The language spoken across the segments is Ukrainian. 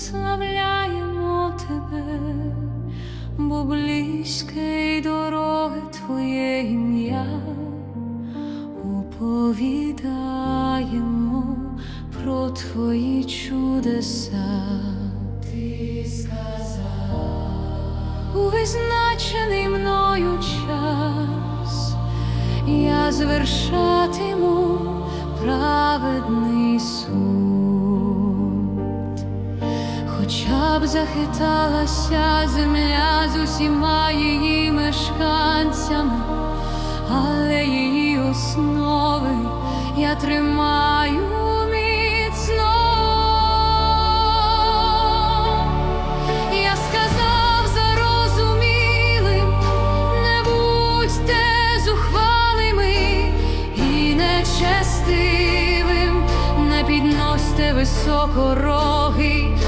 прославляємо тебе, бо близьке й дороги Твоє ім'я, уповідаємо про Твої чудеса. Ти сказав. У визначений мною час я звершатиму праведний суд, хоча б захиталася земля з усіма її мешканцями, але її основи я тримаю міцно. Я сказав зарозумілим, не будьте зухвалими і нечестивим, не підносьте високо роги,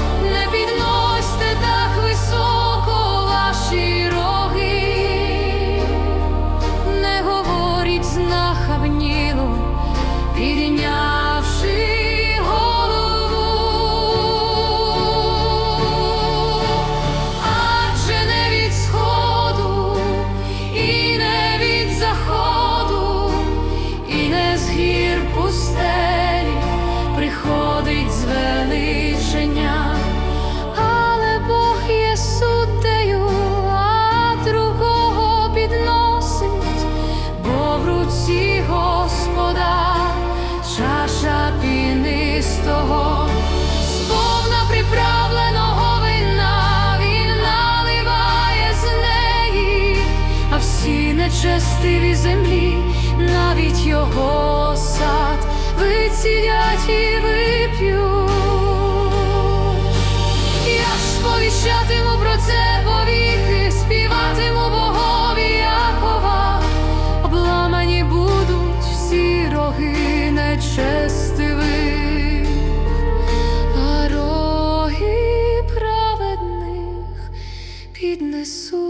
піднявши голову. Адже не від сходу, і не від заходу, і не з гір пустелі Нечестиві землі, навіть його сад вицілять і вип'ють. Я ж сповіщатиму про це повіки, співатиму Богові Якова, обламані будуть всі роги нечестивих, а роги праведних піднесуть.